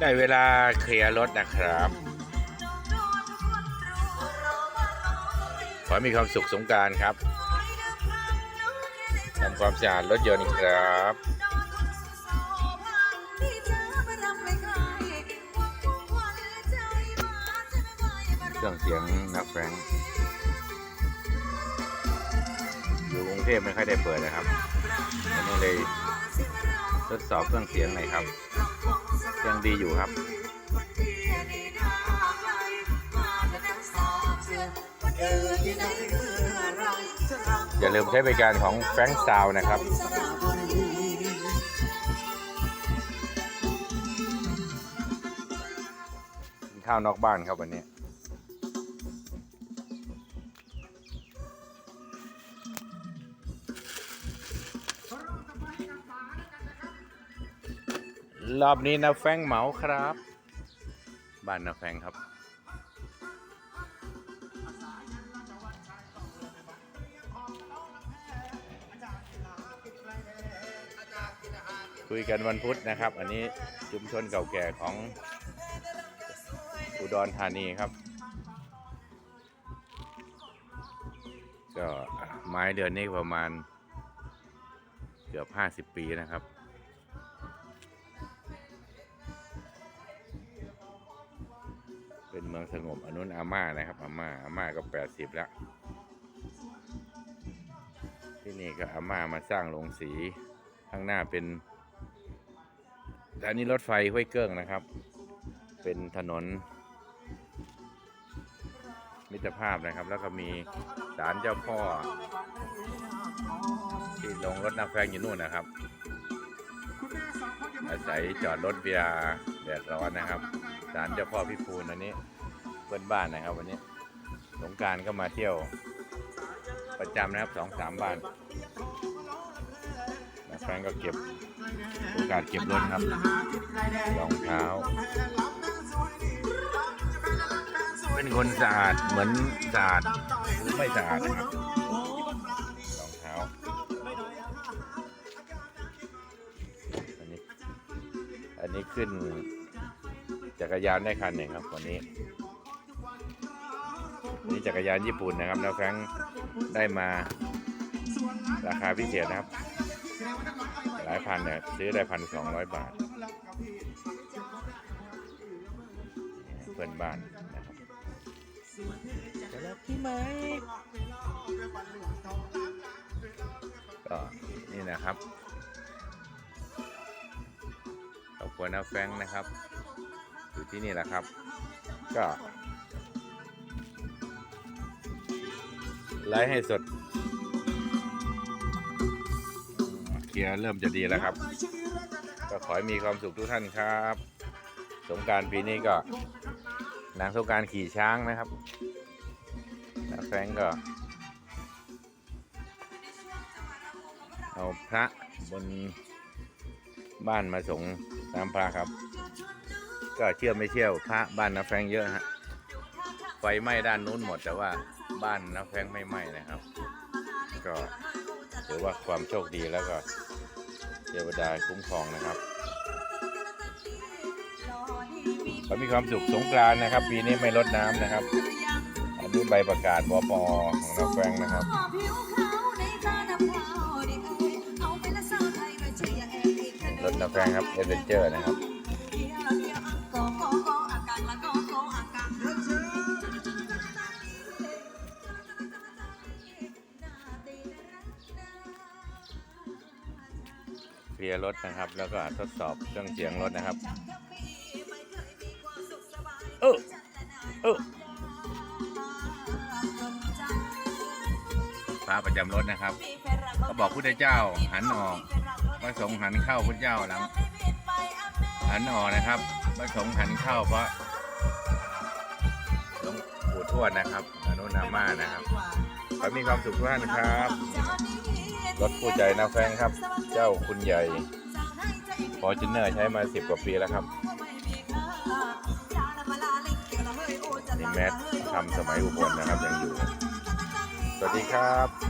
ได้เวลาเคลียร์รถนะครับ ขอให้มีความสุขสงการครับทำความสะอาดรถยนต์ครับเครื่องเสียงนักแฟงอยู่กรุงเทพไม่ค่อยได้เปิดนะครับวันนี้เลยทดสอบเครื่องเสียงหน่อยครับ ยังดีอยู่ครับอย่าลืมใช้บริการของแฟรงค์ซาวนะครับกินข้าวนอกบ้านครับวันนี้ รอบนี้นะแฟงเหมาครับ บ้านนะแฟงค์ครับ คุยกันวันพุธนะครับ อันนี้ชุมชนเก่าแก่ของอุดรธานีครับ ก็ไม้เดือนนี้ประมาณเกือบห้าสิบปีนะครับ มืองสงบอนนุนอาม่านะครับอาม่าอาม่าก็แปดสิบแล้ว ที่นี่ก็อาม่ามาสร้างโรงสี ข้างหน้าเป็นสถานีรถไฟห้วยเกิ้งนะครับ เป็นถนน มิตรภาพนะครับ แล้วก็มีศาลเจ้าพ่อ ที่ลงรถน้ำแฟงอยู่นู่นนะครับ อาศัยจอดรถเบียร์แดดร้อนนะครับศาลเจ้าพ่อพิพูนอันนี้ เพื่อนบ้านนะครับ วันนี้สงการก็มาเที่ยวประจำนะครับสองสามบ้านแฟงก็เก็บโอกาสเก็บรถครับรองเท้า เป็นคนสะอาดเหมือนสะอาดหรือไม่สะอาดครับรองเท้าอันนี้อันนี้ขึ้นจักรยานได้คันหนึ่งครับวันนี้ นี่จักรยานญี่ปุ่นนะครับแล้วแฟรงค์ได้มาราคาพิเศษนะครับ หลายพันเนี่ยซื้อได้พันสองร้อยบาท เพื่อนบ้านนะครับจะรับพี่ไหมก็นี่นะครับขอบคุณนะแฟงนะครับ อยู่ที่นี่แหละครับ ก็ ไลฟ์ให้สดเคลียร์เริ่มจะดีแล้วครับ ก็ขอให้มีความสุขทุกท่านครับ สงการปีนี้ก็นางสงการขี่ช้างนะครับนะแฟงก็เอาพระบนบ้านมาส่งน้ำพระครับ ก็เชื่อไม่เชื่อพระบ้านน้าแฟงเยอะฮะไฟไหม้ด้านนู้นหมดแต่ว่า บ้านน้าแฟรงไม่ไหม้นะครับ ก็ถือว่าความโชคดีแล้วก็เทวดาคุ้มครองนะครับขอมีความสุขสงกรานต์นะครับ ปีนี้ไม่ลดน้ำนะครับ อันนี้ใบประกาศบปของน้าแฟรงนะครับรถน้าแฟรงครับเอเวนเจอร์นะครับ เคลียร์รถนะครับ แล้วก็ทดสอบเครื่องเสียงรถนะครับเออเออพระประจำรถนะครับ ก็บอกพุทธเจ้าหันออกพระสงฆ์หันเข้าพุทธเจ้าหลังหันออกนะครับพระสงฆ์หันเข้าเพราะหลวงปู่ทวดนะครับอนุนามานะครับขอให้มีความสุขทุกท่านครับ รถคู่ใจนะแฟงครับ เจ้าคุณใหญ่ฟอร์จูเนอร์ใช้มาสิบกว่าปีแล้วครับนี่แมสทำสมัยอุบลนะครับยังอยู่ สวัสดีครับ